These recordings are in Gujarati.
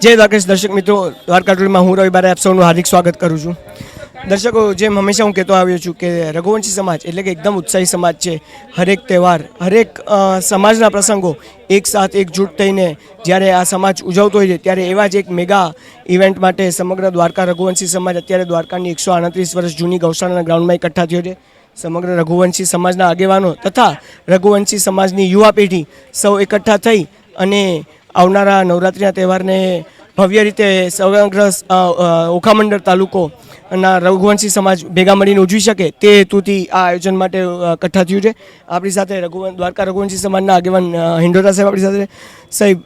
જય દ્વારકેશ દર્શક મિત્રો દ્વારકા ટોળીમાં હું રવિ બારે આપ સૌનું હાર્દિક સ્વાગત કરું છું. દર્શકો, જેમ હંમેશા હું કહેતો આવ્યો છું કે રઘુવંશી સમાજ એટલે કે એકદમ ઉત્સાહી સમાજ છે. હરેક તહેવાર, હરેક સમાજના પ્રસંગો એક સાથ એકજૂટ થઈને જ્યારે આ સમાજ ઉજવતો હોય છે, ત્યારે એવા જ એક મેગા ઇવેન્ટ માટે સમગ્ર દ્વારકા રઘુવંશી સમાજ અત્યારે દ્વારકાની એકસો આડત્રીસ વર્ષ જૂની ગૌશાળાના ગ્રાઉન્ડમાં એકઠા થયો છે. સમગ્ર રઘુવંશી સમાજના આગેવાનો તથા રઘુવંશી સમાજની યુવા પેઢી સૌ એકઠા થઈ અને આવનારા નવરાત્રિના તહેવારને ભવ્ય રીતે સમગ્ર ઓખામંડળ તાલુકો ના રઘુવંશી સમાજ ભેગા મળીને ઉજવી શકે તે હેતુથી આ આયોજન માટે કઠ્ઠા થયું છે. આપણી સાથે રઘુવંશ, દ્વારકા રઘુવંશી સમાજના આગેવાન હિન્ડોરા સાહેબ આપણી સાથે સાહેબ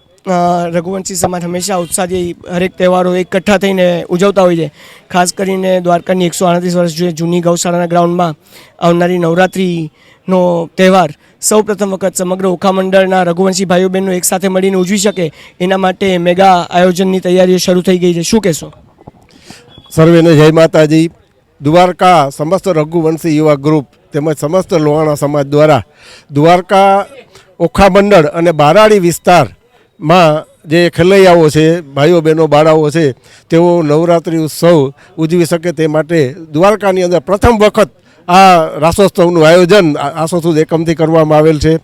રઘુવંશી સમાજ હંમેશા ઉત્સાહથી હરેક તહેવારો એકઠા થઈને ઉજવતા હોય છે. ખાસ કરીને દ્વારકાની એકસો આડત્રીસ વર્ષ જૂની- ગૌશાળાના ગ્રાઉન્ડમાં આવનારી નવરાત્રિનો તહેવાર સૌ પ્રથમ વખત સમગ્ર ઓખા મંડળના રઘુવંશી ભાઈઓ બહેનો એક સાથે મળીને ઉજવી શકે એના માટે મેગા આયોજનની તૈયારીઓ શરૂ થઈ ગઈ છે. શું કહેશો? સર્વેને જય માતાજી. દ્વારકા સમસ્ત રઘુવંશી યુવા ગ્રુપ તેમજ સમસ્ત લોહાણા સમાજ દ્વારા દ્વારકા ઓખા મંડળ અને બારાડી વિસ્તારમાં જે ખેલૈયાઓ છે, ભાઈઓ બહેનો, બાળાઓ છે, તેઓ નવરાત્રિ ઉત્સવ ઉજવી શકે તે માટે દ્વારકાની અંદર પ્રથમ વખત આ રાસોત્સવનું આયોજન આસોસુદ એકમથી કરવામાં આવેલ છે.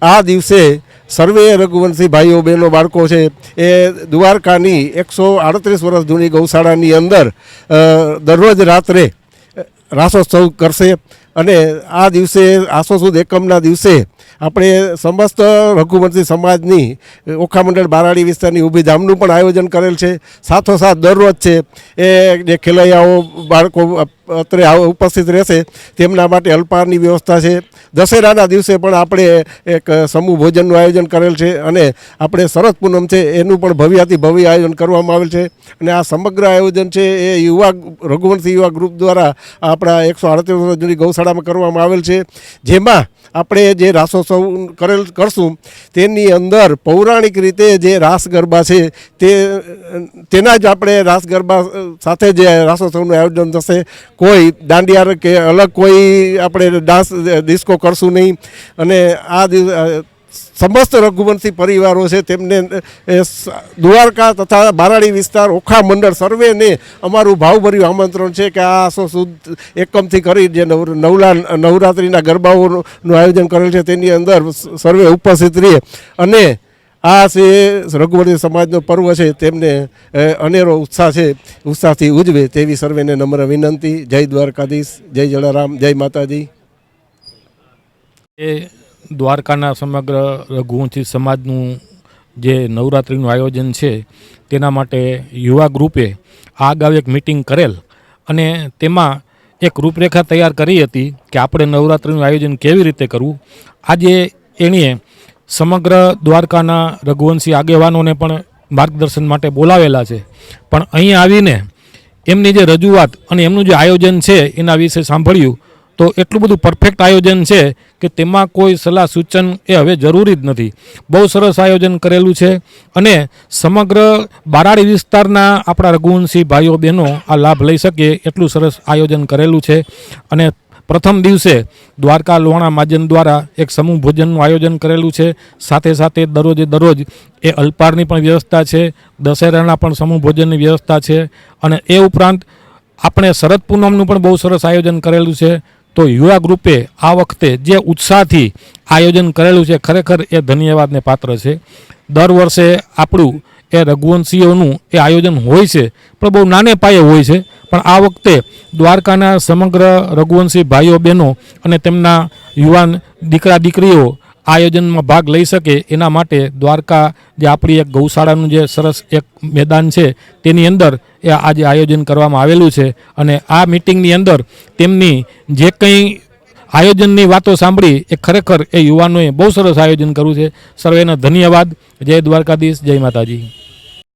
આ દિવસે સર્વે રઘુવંશી ભાઈઓ, બહેનો, બાળકો છે, એ દ્વારકાની એકસો આડત્રીસ વર્ષ જૂની ગૌશાળાની અંદર દરરોજ રાત્રે રાસોત્સવ કરશે. અને આ દિવસે, આસો સુદ એકમના દિવસે આપણે સમસ્ત રઘુવંશી સમાજની ઓખા મંડળ બારાડી વિસ્તારની ઊભી ધામનું પણ આયોજન કરેલ છે. સાથોસાથ દરરોજ છે, એ જે ખેલૈયાઓ, બાળકો અત્રે ઉપસ્થિત રહેશે, તેમના માટે અલ્પાહારની વ્યવસ્થા છે. દશેરાના દિવસે પણ આપણે એક સમૂહ ભોજનનું આયોજન કરેલ છે અને આપણે શરદ પૂનમ છે, એનું પણ ભવ્યાતિ ભવ્ય આયોજન કરવામાં આવેલ છે. અને આ સમગ્ર આયોજન છે, એ યુવા રઘુવંશી યુવા ગ્રુપ દ્વારા આપણા એકસો અડત્રીસ જૂની જૂની ગૌશાળામાં કરવામાં આવેલ છે. જેમાં આપણે જે રાસોત્સવ કરેલ કરશું, તેની અંદર પૌરાણિક રીતે જે રાસ ગરબા છે, તે, તેના જ આપણે રાસ ગરબા સાથે જે રાસોત્સવનું આયોજન થશે. કોઈ દાંડિયાર કે અલગ કોઈ આપણે ડાન્સ, ડિસ્કો કરશું નહીં. અને આ સમસ્ત રઘુવંશી પરિવારો છે, તેમને દ્વારકા તથા બારાડી વિસ્તાર, ઓખા મંડળ સર્વેને અમારું ભાવભર્યું આમંત્રણ છે કે આ આસો સુદ એકમથી કરી જે નવ, નવલા, નવરાત્રિના ગરબાઓનું આયોજન કરેલ છે, તેની અંદર સર્વે ઉપસ્થિત રહીએ અને આ છે રઘુવંશી સમાજનો પર્વ છે, તેમને અનેરો ઉત્સાહ છે, ઉત્સાહથી ઉજવે તેવી સર્વેને નમ્ર વિનંતી. જય દ્વારકાધીશ, જય જલારામ, જય માતાજી. એ દ્વારકાના સમગ્ર રઘુવંશી સમાજનું જે નવરાત્રિનું આયોજન છે, તેના માટે યુવા ગ્રુપે આ અગાઉ એક મિટિંગ કરેલ અને તેમાં એક રૂપરેખા તૈયાર કરી હતી કે આપણે નવરાત્રિનું આયોજન કેવી રીતે કરવું. આજે એણીએ સમગ્ર દ્વારકાના રઘુવંશી આગેવાનોને પણ માર્ગદર્શન માટે બોલાવેલા છે. પણ અહીં આવીને એમની જે રજૂઆત અને એમનું જે આયોજન છે, એના વિશે સાંભળ્યું તો એટલું બધું પરફેક્ટ આયોજન છે કે તેમાં કોઈ સલાહ સૂચન એ હવે જરૂરી જ નથી. બહુ સરસ આયોજન કરેલું છે અને સમગ્ર બારાડી વિસ્તારના આપણા રઘુવંશી ભાઈઓ બહેનો આ લાભ લઈ શકે એટલું સરસ આયોજન કરેલું છે અને પ્રથમ દિવસે દ્વારકા લોહાણા માજન દ્વારા એક સમૂહ ભોજનનું આયોજન કરેલું છે. સાથે સાથે દરરોજે દરરોજ એ અલ્પારની પણ વ્યવસ્થા છે, દશેરાના પણ સમૂહ ભોજનની વ્યવસ્થા છે અને એ ઉપરાંત આપણે શરદ પૂનમનું પણ બહુ સરસ આયોજન કરેલું છે. તો યુવા ગ્રુપે આ વખતે જે ઉત્સાહથી આયોજન કરેલું છે, ખરેખર એ ધન્યવાદને પાત્ર છે. દર વર્ષે આપણું એ રઘુવંશીઓનું એ આયોજન હોય છે, પણ બહુ નાને પાયે હોય છે. પણ આ વખતે દ્વારકાના સમગ્ર રઘુવંશી ભાઈઓ બહેનો અને તેમના યુવાન દીકરા દીકરીઓ આયોજનમાં ભાગ લઈ શકે એના માટે દ્વારકા જે આપણી એક ગૌશાળાનું જે સરસ એક મેદાન છે, તેની અંદર એ આજે આયોજન કરવામાં આવેલું છે અને આ મિટિંગની અંદર તેમની જે કંઈ આયોજનની વાતો સાંભળી એ ખરેખર એ યુવાનોએ બહુ સરસ આયોજન કર્યું છે. સર્વેનો ધન્યવાદ. જય દ્વારકાધીશ. જય માતાજી.